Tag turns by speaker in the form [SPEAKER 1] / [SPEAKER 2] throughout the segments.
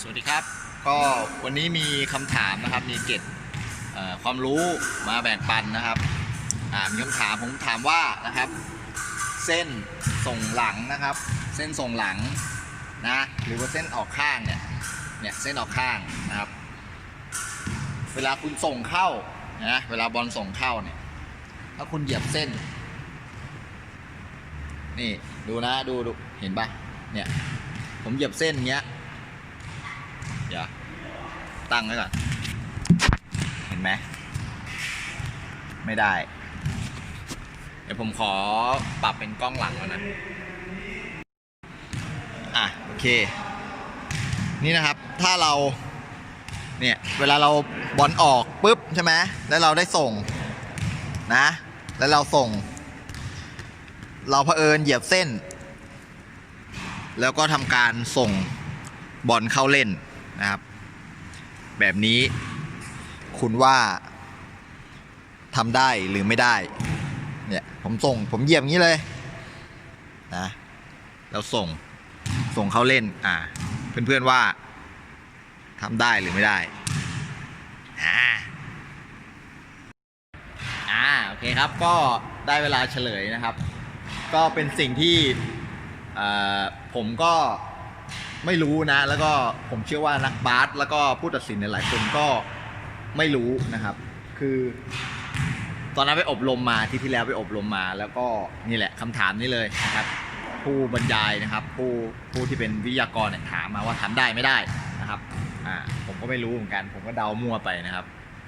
[SPEAKER 1] สวัสดีครับ ก็วันนี้มีคำถามนะครับ มีเกร็ดเอ่อความรู้มาแบ่งปันนะครับมีคำถามผมถามว่านะครับ เส้นส่งหลังนะครับ เส้นส่งหลังนะหรือว่าเส้นออกข้างเนี่ยเนี่ยเส้นออกข้างนะครับ เวลาคุณส่งเข้านะเวลาบอลส่งเข้าเนี่ยถ้าคุณเหยียบเส้น นี่ดูนะดูดูเห็นปะเนี่ยผมเหยียบเส้นเนี้ย เดี๋ยวตั้งไว้ก่อน เห็นไหม ไม่ได้ เดี๋ยวผมขอปรับเป็นกล้องหลังแล้วนะ อะ โอเค นี่นะครับ ถ้าเรา เนี่ย เวลาเราบอลออกปุ๊บใช่ไหม แล้วเราได้ส่งนะ แล้วเราส่ง เราเผอิญเหยียบเส้น แล้วก็ทำการส่งบอลเข้าเล่น นะครับ แบบนี้คุณว่าทำได้หรือไม่ได้ เนี่ยผมส่งผมเหยียบอย่างนี้เลยนะแล้วส่งส่งเขาเล่นอ่าเพื่อนๆว่าทำได้หรือไม่ได้อ่าอ่าโอเคครับก็ได้เวลาเฉลยนะครับ ก็เป็นสิ่งที่ผมก็ ไม่รู้นะ แล้วก็ผมเชื่อว่านักบาสแล้วก็ผู้ตัดสินในหลายคนก็ไม่รู้นะครับ คือ ตอนนั้นไปอบรมมาที่ที่แล้วไปอบรมมา แล้วก็นี่แหละคำถามนี้เลยนะครับ ผู้บรรยายนะครับ ผู้ผู้ที่เป็นวิทยากรเนี่ยถามมาว่าทำได้ไม่ได้นะครับอ่าผมก็ไม่รู้เหมือนกัน ผมก็เดามั่วไปนะครับ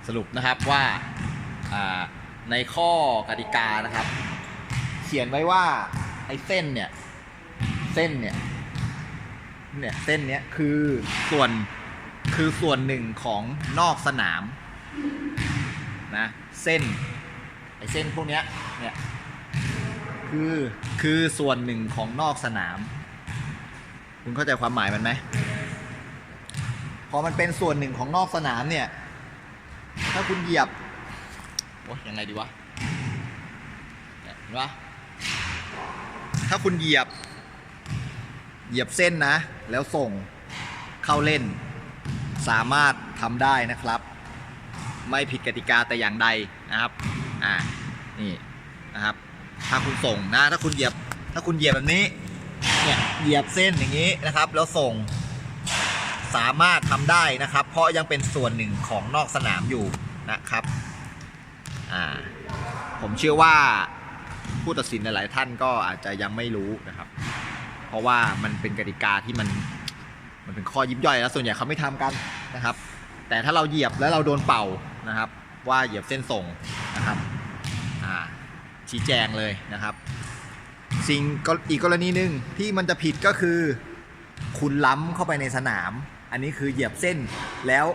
[SPEAKER 1] สรุปนะครับว่าอ่าในข้อกติกานะครับ เขียนไว้ว่าไอ้เส้นเนี่ยเส้นเนี่ย เนี่ยเส้นเนี้ยคือส่วนคือส่วนหนึ่งของนอกสนามนะเส้นไอเส้นพวกเนี้ยเนี่ยคือคือส่วนหนึ่งของนอกสนาม คุณเข้าใจความหมายมันไหมพอมันเป็นส่วนหนึ่งของนอกสนามเนี่ย ถ้าคุณเหยียบโอ้ยยังไงดีวะเนี่ยเห็นปะถ้าคุณเหยียบ เหยียบเส้นนะ แล้วส่งเข้าเล่น สามารถทำได้นะครับ ไม่ผิดกติกาแต่อย่างใดนะครับอ่านี่นะครับ ถ้าคุณส่งนะถ้าคุณเหยียบถ้าคุณเหยียบแบบนี้เนี่ยเหยียบเส้นอย่างนี้นะครับ แล้วส่งสามารถทำได้นะครับ เพราะยังเป็นส่วนหนึ่งของนอกสนามอยู่นะครับอ่าผมเชื่อว่าผู้ตัดสินหลาย ๆ ท่านก็อาจจะยังไม่รู้นะครับ เพราะว่ามันเป็นกติกาที่มันมันเป็นข้อยิบย่อยแล้วส่วนใหญ่เขาไม่ทำกันนะครับ แต่ถ้าเราเหยียบแล้วเราโดนเป่านะครับ ว่าเหยียบเส้นส่งนะครับชี้แจงเลยนะครับ สิ่งก็อีกกรณีหนึ่งที่มันจะผิดก็คือ คุณล้ำเข้าไปในสนาม อันนี้คือเหยียบเส้นแล้ว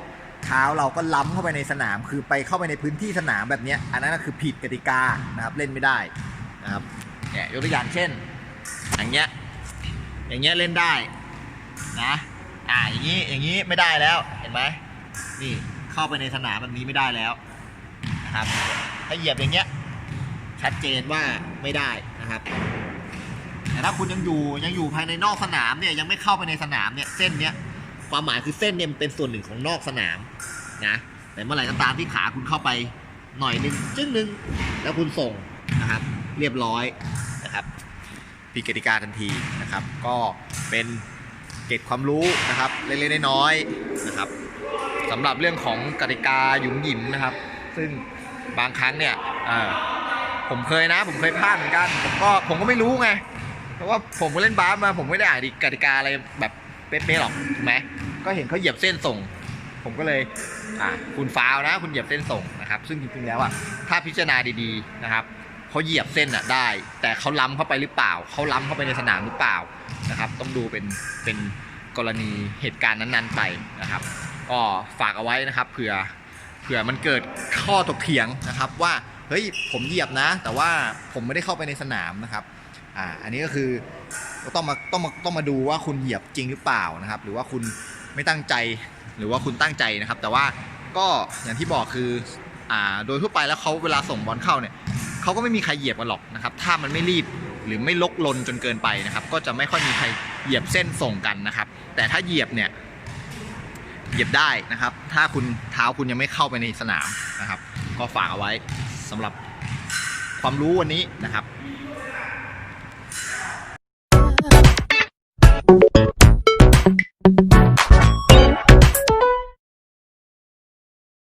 [SPEAKER 1] เท้าเราก็ล้ำเข้าไปในสนาม คือไปเข้าไปในพื้นที่สนามแบบนี้อันนั้นก็คือผิดกติกานะครับเล่นไม่ได้นะครับเนี่ยยกตัวอย่างเช่นอย่างเงี้ย อย่างเงี้ยเล่นได้นะอ่าอย่างนี้อย่างนี้ไม่ได้แล้วเห็นไหมนี่เข้าไปในสนามแบบนี้ไม่ได้แล้วนะครับถ้าเหยียบอย่างเงี้ยชัดเจนว่าไม่ได้นะครับแต่ถ้าคุณยังอยู่ยังอยู่ภายในนอกสนามเนี่ยยังไม่เข้าไปในสนามเนี่ยเส้นเนี้ยความหมายคือเส้นเนี่ยมันเป็นส่วนหนึ่งของนอกสนามนะแต่เมื่อไหร่ก็ตามที่ขาคุณเข้าไปหน่อยนึงจึ้งนึงแล้วคุณส่งนะครับ เรียบร้อยนะครับ ผิดกติกาทันทีนะครับ ก็เป็นเกร็ดความรู้นะครับเล็กๆน้อยๆนะครับสำหรับเรื่องของกติกาหยุมหยิมนะครับ ซึ่งบางครั้งเนี่ยผมเคยนะ ผมเคยพลาดเหมือนกันผมก็ผมก็ไม่รู้ไงเพราะว่าผมก็เล่นบาสมาผมไม่ได้อ่านกติกาอะไรแบบเป๊ะๆหรอกถูกไหมก็เห็นเขาเหยียบเส้นส่ง ผมก็เลยอ่าคุณฟาวนะ คุณเหยียบเส้นส่งนะครับ ซึ่งจริงๆแล้วอะถ้าพิจารณาดีๆนะครับ เขาเหยียบเส้นอะได้ แต่เขาล้ำเข้าไปหรือเปล่า เขาล้ำเข้าไปในสนามหรือเปล่านะครับ ต้องดูเป็นเป็นกรณีเหตุการณ์นั้นๆไปนะครับก็ฝากเอาไว้นะครับเผื่อเผื่อมันเกิดข้อถกเถียงนะครับว่าเฮ้ยผมเหยียบนะ แต่ว่าผมไม่ได้เข้าไปในสนามนะครับอ่าอันนี้ก็คือต้องมาต้องมาต้องมาดูว่าคุณเหยียบจริงหรือเปล่านะครับ หรือว่าคุณไม่ตั้งใจหรือว่าคุณตั้งใจนะครับ แต่ว่าก็อย่างที่บอกคืออ่าโดยทั่วไปแล้วเขาเวลาส่งบอลเข้าเนี่ย เขาก็ไม่มีใครเหยียบกันหรอกนะครับถ้ามันไม่รีบหรือไม่ลกลนจนเกินไปนะครับ ก็จะไม่ค่อยมีใครเหยียบเส้นส่งกันนะครับ แต่ถ้าเหยียบเนี่ยเหยียบได้นะครับ ถ้าคุณเท้าคุณยังไม่เข้าไปในสนามนะครับ ก็ฝากเอาไว้สำหรับความรู้วันนี้นะครับ